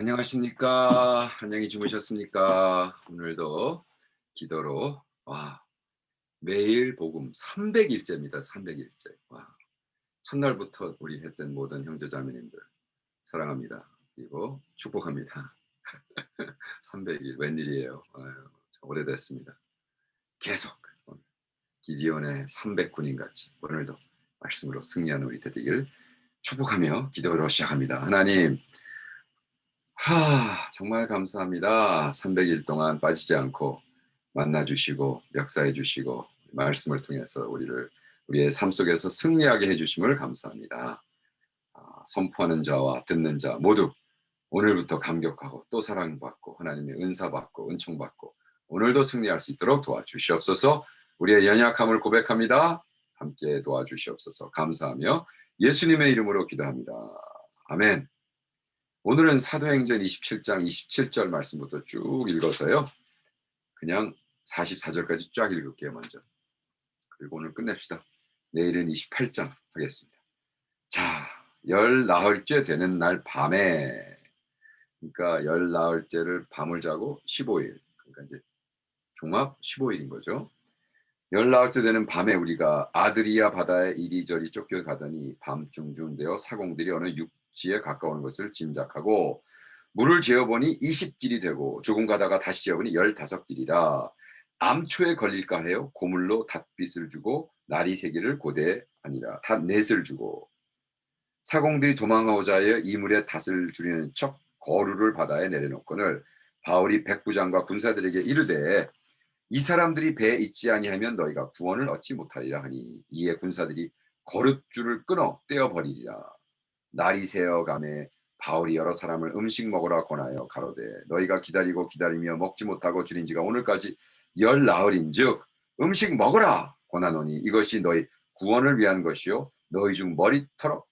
안녕하십니까? 안녕히 주무셨습니까? 오늘도 기도로 와 매일 복음 300일째입니다. 300일째. 와 첫날부터 우리 했던 모든 형제자매님들 사랑합니다. 그리고 축복합니다. 300일 웬일이에요. 아유, 오래됐습니다. 계속 기지원의 300군인 같이 오늘도 말씀으로 승리하는 우리 되길 축복하며 기도로 시작합니다. 하나님 하, 정말 감사합니다. 300일 동안 빠지지 않고 만나 주시고 역사해 주시고 말씀을 통해서 우리를 우리의 삶 속에서 승리하게 해 주심을 감사합니다. 아, 선포하는 자와 듣는 자 모두 오늘부터 감격하고 또 사랑받고 하나님의 은사 받고 은총 받고 오늘도 승리할 수 있도록 도와주시옵소서 우리의 연약함을 고백합니다. 함께 도와주시옵소서 감사하며 예수님의 이름으로 기도합니다. 아멘. 오늘은 사도행전 27장 27절 말씀부터 쭉 읽어서요. 그냥 44절까지 쫙 읽을게요, 먼저. 그리고 오늘 끝냅시다. 내일은 28장 하겠습니다. 자, 열 나흘째 되는 날 밤에 그러니까 열 나흘째를 밤을 자고 15일 그러니까 이제 종합 15일인 거죠. 열 나흘째 되는 밤에 우리가 아드리아 바다에 이리저리 쫓겨가더니 밤중중 되어 사공들이 어느 육 지에 가까운 것을 짐작하고 물을 재어보니 20길이 되고 조금 가다가 다시 재어보니 15길이라 암초에 걸릴까 해요. 고물로 닷빛을 주고 날이 세기를 고대 아니라 닷넷을 주고 사공들이 도망가고자 하여 이물에 닷을 줄이는 척 거루를 바다에 내려놓거늘 바울이 백부장과 군사들에게 이르되 이 사람들이 배에 있지 아니하면 너희가 구원을 얻지 못하리라 하니 이에 군사들이 거룻줄을 끊어 떼어버리리라 날이 새어감에 바울이 여러 사람을 음식 먹으라 권하여 가로되 너희가 기다리고 기다리며 먹지 못하고 줄인 지가 오늘까지 열 나흘인즉 음식 먹으라 권하노니 이것이 너희 구원을 위한 것이요. 너희 중 머리 터럭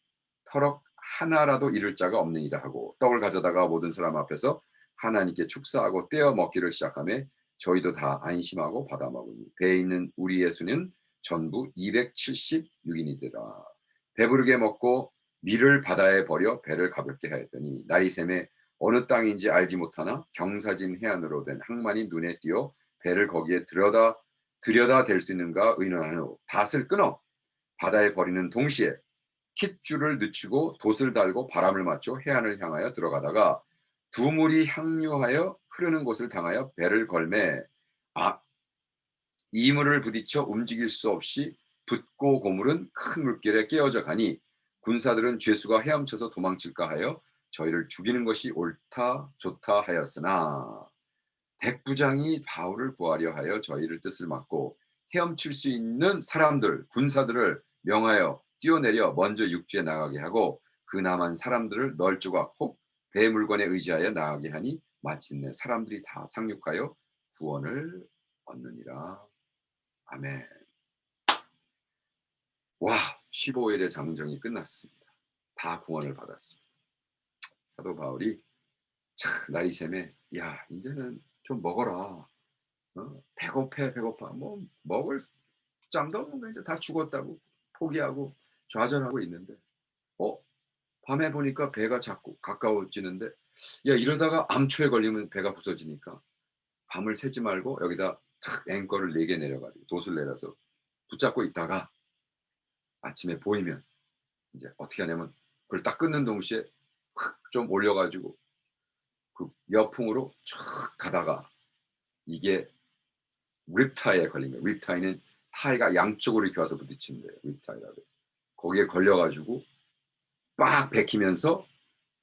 터럭 하나라도 이를 자가 없느니라 하고 떡을 가져다가 모든 사람 앞에서 하나님께 축사하고 떼어 먹기를 시작하며 저희도 다 안심하고 받아 먹으니 배에 있는 우리의 수는 전부 276인이더라. 배부르게 먹고 밀을 바다에 버려 배를 가볍게 하였더니 날이 샘에 어느 땅인지 알지 못하나 경사진 해안으로 된 항만이 눈에 띄어 배를 거기에 들여다 들여다 댈 수 있는가 의논한 후 닷을 끊어 바다에 버리는 동시에 킷줄을 늦추고 돛을 달고 바람을 맞춰 해안을 향하여 들어가다가 두 물이 향유하여 흐르는 곳을 당하여 배를 걸매 아, 이물을 부딪혀 움직일 수 없이 붓고 고물은 큰 물길에 깨어져 가니 군사들은 죄수가 헤엄쳐서 도망칠까 하여 저희를 죽이는 것이 옳다 좋다 하였으나 백부장이 바울을 구하려 하여 저희를 뜻을 막고 헤엄칠 수 있는 사람들 군사들을 명하여 뛰어내려 먼저 육지에 나가게 하고 그 남한 사람들을 널 조각 혹 배물건에 의지하여 나가게 하니 마침내 사람들이 다 상륙하여 구원을 얻느니라. 아멘. 와 15일의 장정이 끝났습니다. 다 구원을 받았습니다. 사도 바울이 참 날이 샘에 야 이제는 좀 먹어라. 어? 배고파 배고파 뭐 먹을 짬도 없는 이제 다 죽었다고 포기하고 좌절하고 있는데 어 밤에 보니까 배가 자꾸 가까워지는데 야 이러다가 암초에 걸리면 배가 부서지니까 밤을 새지 말고 여기다 탁 앵커를 네 개 내려가지고 돛을 내려서 붙잡고 있다가 아침에 보이면 이제 어떻게 하냐면 그걸 딱 끊는 동시에 좀 올려가지고 그 여풍으로 촥 가다가 이게 립타이에 걸린 거예요. 립타이는 타이가 양쪽으로 이렇게 와서 부딪히는 거예요. 립타이라고. 거기에 걸려가지고 빡 베키면서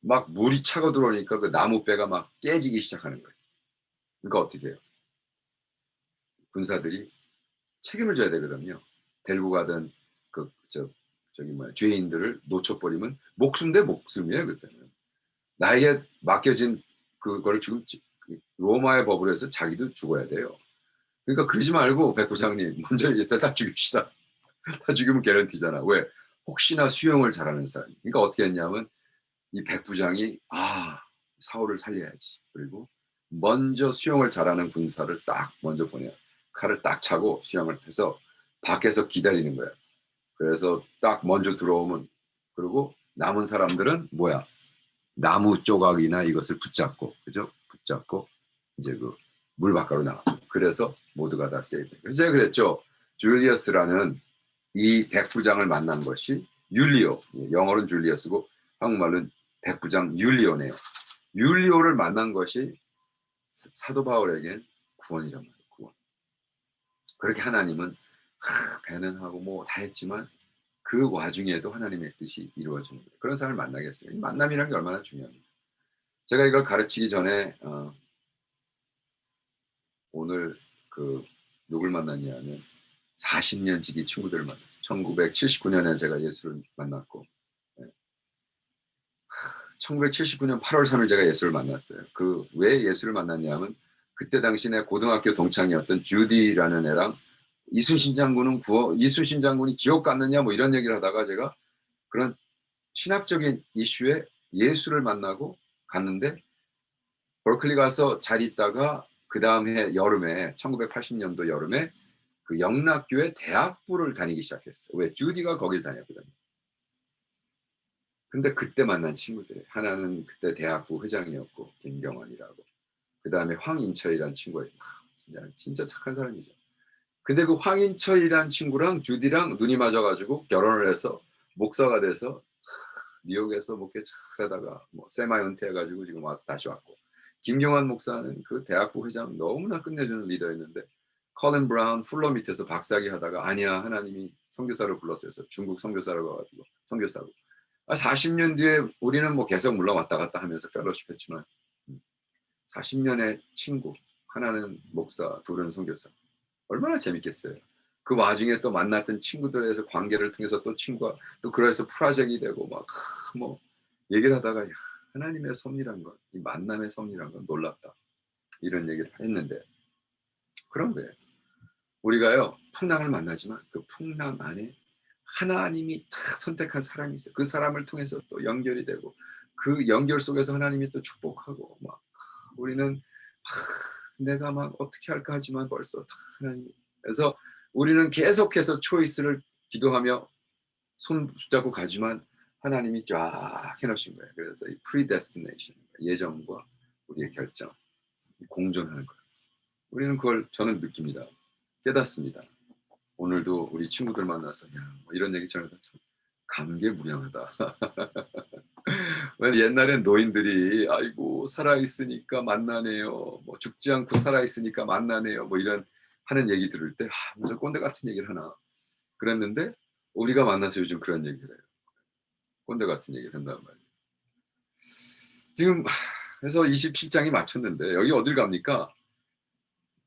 막 물이 차고 들어오니까 그 나무배가 막 깨지기 시작하는 거예요. 그러니까 어떻게 해요? 군사들이 책임을 져야 되거든요. 데리고 가 든저 저기 뭐야 죄인들을 놓쳐버리면 목숨 대 목숨이에요 그때는 나에게 맡겨진 그걸 지금 그 로마의 법으로 해서 자기도 죽어야 돼요. 그러니까 그러지 말고 백부장님 먼저 일단 다 죽입시다. 다 죽이면 개런티잖아. 왜? 혹시나 수용을 잘하는 사람. 그러니까 어떻게 했냐면 이 백부장이 아 사울을 살려야지. 그리고 먼저 수용을 잘하는 군사를 딱 먼저 보내요. 칼을 딱 차고 수용을 해서 밖에서 기다리는 거야. 그래서 딱 먼저 들어오면 그리고 남은 사람들은 뭐야? 나무 조각이나 이것을 붙잡고 그죠? 붙잡고 이제 그 물 밖으로 나가. 그래서 모두가 다 세이브. 그래서 제가 그랬죠. 줄리어스라는 이 백부장을 만난 것이 율리오. 예, 영어로는 줄리어스고 한국말로는 백부장 율리오네요. 율리오를 만난 것이 사도 바울에겐 구원이란 말이에요. 구원. 그렇게 하나님은 하, 배는 하고 뭐 다 했지만 그 와중에도 하나님의 뜻이 이루어지는 거예요. 그런 사람을 만나겠어요. 이 만남이라는 게 얼마나 중요합니까? 제가 이걸 가르치기 전에 어, 오늘 그 누굴 만났냐면 40년 지기 친구들을 만났어요. 1979년에 제가 예수를 만났고 네. 1979년 8월 3일 제가 예수를 만났어요. 그 왜 예수를 만났냐면 그때 당시 내 고등학교 동창이었던 주디라는 애랑 이순신 장군은 구워 이순신 장군이 지옥 갔느냐 뭐 이런 얘기를 하다가 제가 그런 신학적인 이슈에 예수를 만나고 갔는데 버클리 가서 잘 있다가 그 다음 해 여름에 1980년도 여름에 그 영락교회 대학부를 다니기 시작했어요. 왜 주디가 거길 다녔거든요. 근데 그때 만난 친구들 하나는 그때 대학부 회장이었고 김경원이라고 그 다음에 황인철이라는 친구가 있어요. 아, 진짜 진짜 착한 사람이죠. 근데 그 황인철이라는 친구랑 주디랑 눈이 맞아가지고 결혼을 해서 목사가 돼서 뉴욕에서 목회 잘하다가 뭐 세마 은퇴해가지고 지금 와서 다시 왔고. 김경환 목사는 그 대학부 회장 너무나 끝내주는 리더였는데 컬린 브라운 풀러 밑에서 박사기 하다가 아니야 하나님이 선교사를 불렀어요. 그래서 중국 선교사로 가가지고 선교사로. 40년 뒤에 우리는 뭐 계속 물론 왔다 갔다 하면서 펠로십 했지만. 40년의 친구 하나는 목사 둘은 선교사 얼마나 재밌겠어요. 그 와중에 또 만났던 친구들에서 관계를 통해서 또 친구가 또 그래서 프로젝이 되고 막뭐 얘기를 하다가 야, 하나님의 섭리란 건, 이 만남의 섭리란 건 놀랍다. 이런 얘기를 했는데 그런 거예요. 우리가요 풍랑을 만나지만 그 풍랑 안에 하나님이 다 선택한 사람이 있어요. 그 사람을 통해서 또 연결이 되고 그 연결 속에서 하나님이 또 축복하고 막 우리는 하, 내가 막 어떻게 할까 하지만 벌써 다 하나님 그래서 우리는 계속해서 초이스를 기도하며 손 붙잡고 가지만 하나님이 쫙 해놓으신 거예요. 그래서 이 predestination 예정과 우리의 결정 공존하는 거예요. 우리는 그걸 저는 느낍니다. 깨닫습니다. 오늘도 우리 친구들 만나서 야, 뭐 이런 얘기 전해도 참 감개무량하다. 옛날엔 노인들이 아이고 살아 있으니까 만나네요. 뭐 죽지 않고 살아 있으니까 만나네요. 뭐 이런 하는 얘기 들을 때 아, 무슨 꼰대 같은 얘기를 하나 그랬는데 우리가 만나서 요즘 그런 얘기를 해요. 꼰대 같은 얘기를 한단 말이에요. 지금 그래서 27장이 마쳤는데 여기 어딜 갑니까?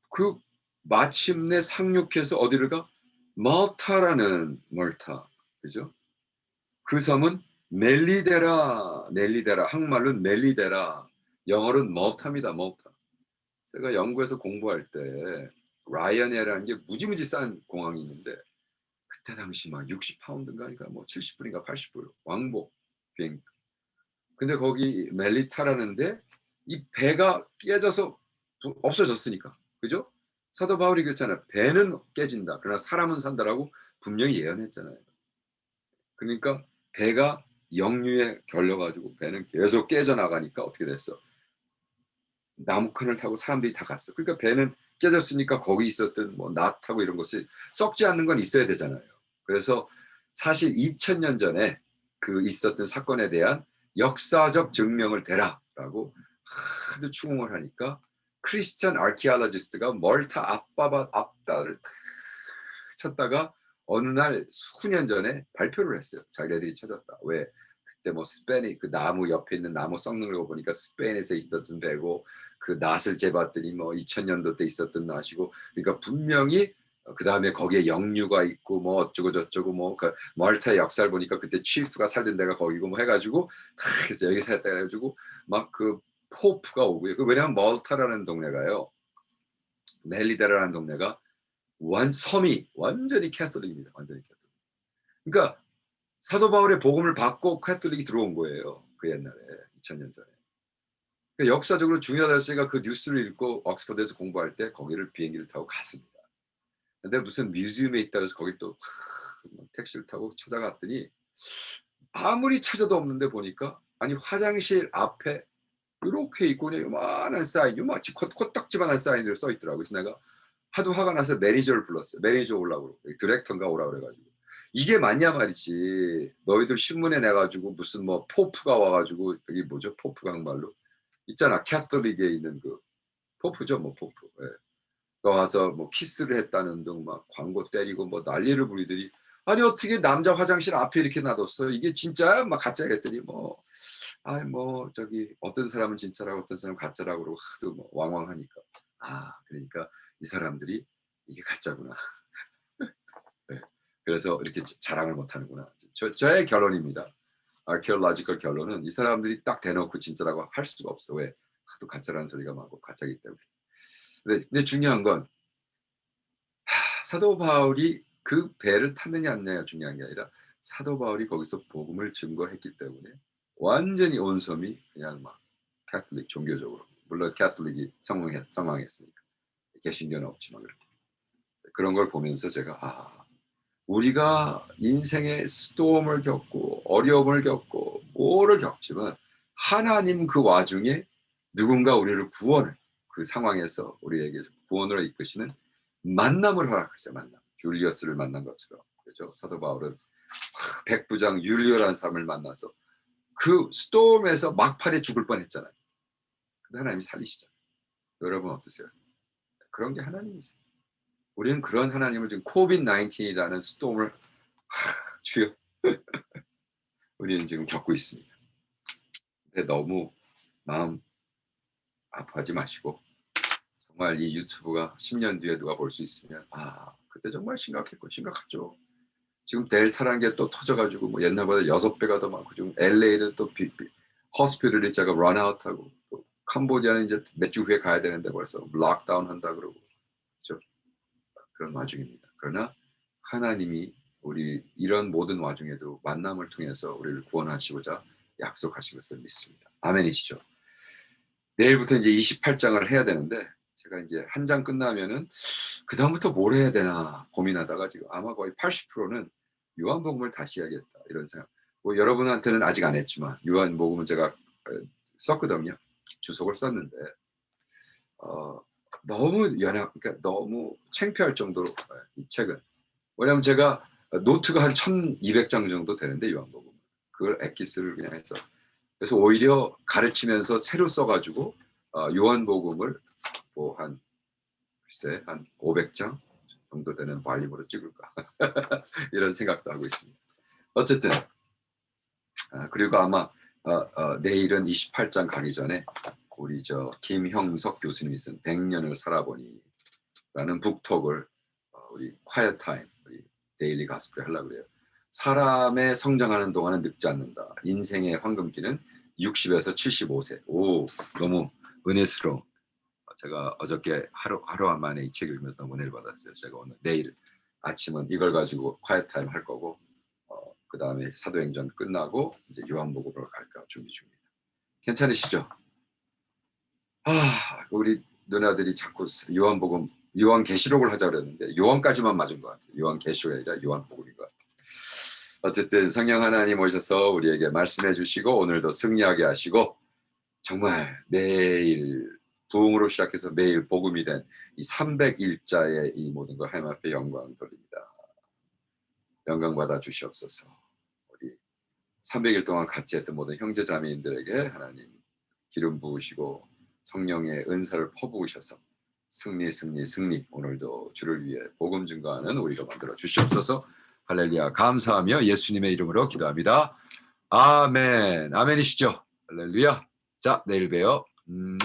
그 마침내 상륙해서 어디를 가? 멀타라는 멀타 그죠? 그 섬은 멜리데라 멜리데라 한국말로는 멜리데라 영어로는 멀타입니다 멀타 제가 영국에서 공부할 때 라이언에라는 게 무지무지 싼 공항이 있는데 그때 당시 막 60파운드인가 그러니까 뭐 70불인가 80불 왕복 비행 근데 거기 멜리타라는데 이 배가 깨져서 없어졌으니까 그죠? 사도 바울이 그랬잖아요. 배는 깨진다. 그러나 사람은 산다라고 분명히 예언했잖아요. 그러니까 배가 역류에 결려가지고 배는 계속 깨져나가니까 어떻게 됐어? 나무칸을 타고 사람들이 다 갔어. 그러니까 배는 깨졌으니까 거기 있었던 뭐 낫하고 이런 것이 썩지 않는 건 있어야 되잖아요. 그래서 사실 2000년 전에 그 있었던 사건에 대한 역사적 증명을 대라라고 하도 추궁을 하니까 크리스천 아키올로지스트가 멀타 앞바바 앞다를 쳤다가 어느 날 수년 전에 발표를 했어요. 자기네들이 찾았다. 왜 그때 뭐 스페인 그 나무 옆에 있는 나무 썩는 거 보니까 스페인에서 있었던 배고 그 낫을 재봤더니 뭐 2000년도 때 있었던 낫이고 그러니까 분명히 그 다음에 거기에 영유가 있고 뭐 어쩌고 저쩌고 뭐그 멀타 역사를 보니까 그때 치프가 살던 데가 거기고 뭐 해가지고 그래서 여기서 했다 해가지고 막 그 포프가 오고요. 그 왜냐하면 멀타라는 동네가요. 멜리데라라는 동네가 완 섬이 완전히 캐톨릭입니다. 완전히 캐톨릭. 그러니까 사도 바울의 복음을 받고 캐톨릭이 들어온 거예요. 그 옛날에 2000년 전에. 그러니까 역사적으로 중요하다 제가 그 뉴스를 읽고 옥스퍼드에서 공부할 때 거기를 비행기를 타고 갔습니다. 근데 무슨 뮤지엄에 있다 해서 거기 또 하, 뭐 택시를 타고 찾아갔더니 아무리 찾아도 없는데 보니까 아니 화장실 앞에 이렇게 있고 그냥 요만한 사인, 요만치 코- 코딱지만한 사인으로 써 있더라고요. 그래서 내가 하도 화가 나서 매니저를 불렀어요. 매니저 오라고 디렉터인가 오라 그래가지고 이게 맞냐 말이지. 너희들 신문에 내가지고 무슨 뭐 포프가 와가지고 여기 뭐죠? 포프가 한말로 있잖아. 캐톨릭에 있는 그 포프죠, 뭐 포프. 예. 그 와서 뭐 키스를 했다는 등 막 광고 때리고 뭐 난리를 부리더니 아니 어떻게 남자 화장실 앞에 이렇게 놔뒀어? 이게 진짜야? 막 가짜겠더니 뭐 아이 뭐 저기 어떤 사람은 진짜라고 어떤 사람은 가짜라고 그러고 하도 뭐 왕왕하니까 아 그러니까 이 사람들이 이게 가짜구나. 네. 그래서 이렇게 자- 자랑을 못하는구나. 저, 저의 결론입니다. 아케올라지컬 결론은 이 사람들이 딱 대놓고 진짜라고 할 수가 없어. 왜? 하도 가짜라는 소리가 많고 가짜기 때문에. 근데, 근데 중요한 건 하, 사도 바울이 그 배를 탔느냐 안 탔느냐 중요한 게 아니라 사도 바울이 거기서 복음을 증거했기 때문에 완전히 온 섬이 그냥 막 캐톨릭 종교적으로 물론 캐톨릭이 성공했, 성공했으니까. 개신교는 없지만 그렇게. 그런 걸 보면서 제가 아 우리가 인생의 스톰을 겪고 어려움을 겪고 뭐를 겪지만 하나님 그 와중에 누군가 우리를 구원을 그 상황에서 우리에게 구원으로 이끄시는 만남을 허락하죠 만남. 줄리어스를 만난 것처럼. 그렇죠? 사도 바울은 하, 백부장 율리오라는 사람을 만나서 그 스톰에서 막판에 죽을 뻔했잖아요 근데 하나님이 살리시잖아요. 여러분 어떠세요? 그런 게 하나님이세요. 우리는 그런 하나님을 지금 코비드 19이라는 스톰을 하, 주여. 우리는 지금 겪고 있습니다. 근데 너무 마음 아파하지 마시고 정말 이 유튜브가 10년 뒤에 누가 볼 수 있으면 아 그때 정말 심각했고 심각하죠. 지금 델타라는 게 또 터져가지고 뭐 옛날보다 여섯 배가 더 많고 지금 LA는 또 비, 비, 허스피털이 제가 런아웃하고 또 캄보디아는 이제 몇 주 후에 가야 되는데 벌써 락다운 한다 그러고 그렇죠? 그런 와중입니다. 그러나 하나님이 우리 이런 모든 와중에도 만남을 통해서 우리를 구원하시고자 약속하신 것을 믿습니다. 아멘이시죠? 내일부터 이제 28장을 해야 되는데 제가 이제 한 장 끝나면은 그 다음부터 뭘 해야 되나 고민하다가 지금 아마 거의 80%는 요한복음을 다시 해야겠다 이런 생각. 뭐 여러분한테는 아직 안 했지만 요한복음은 제가 어, 썼거든요. 주석을 썼는데 어, 너무 연약, 그러니까 너무 창피할 정도로 어, 이 책은. 왜냐하면 제가 노트가 한 1,200장 정도 되는데 요한복음. 그걸 엑기스를 그냥 해서. 그래서 오히려 가르치면서 새로 써가지고 어, 요한복음을 뭐 한 글쎄 한 500장 정도 되는 발림으로 찍을까? 이런 생각도 하고 있습니다. 어쨌든 아, 그리고 아마 어, 어, 내일은 28장 가기 전에 우리 저 김형석 교수님이 쓴 100년을 살아보니 라는 북톡을 어, 우리 콰이어 타임 우리 데일리 가스프에 하려고 그래요. 사람의 성장하는 동안은 늙지 않는다. 인생의 황금기는 60에서 75세. 오, 너무 은혜스러운. 어, 제가 어저께 하루 하루 만에 이 책 읽으면서 은혜를 받았어요. 제가 오늘 내일 아침은 이걸 가지고 콰이어 타임 할 거고 어, 그 다음에 사도행전 끝나고 이제 요한복음으로 갈까 준비 중입니다. 괜찮으시죠? 아, 우리 누나들이 자꾸 요한복음, 요한계시록을 하자 그랬는데 요한까지만 맞은 것 같아요. 요한계시록이 아니라 요한복음인 것 같아요. 어쨌든 성령 하나님 오셔서 우리에게 말씀해 주시고 오늘도 승리하게 하시고 정말 매일 부흥으로 시작해서 매일 복음이 된 이 301자의 이 모든 걸 하나님 앞에 영광 돌립니다. 영광 받아 주시옵소서. 우리 300일 동안 같이 했던 모든 형제 자매님들에게 하나님 기름 부으시고 성령의 은사를 퍼부으셔서 승리 승리 승리 오늘도 주를 위해 복음 증거하는 우리가 만들어 주시옵소서. 할렐루야. 감사하며 예수님의 이름으로 기도합니다. 아멘. 아멘이시죠? 할렐루야. 자 내일 봬요. 음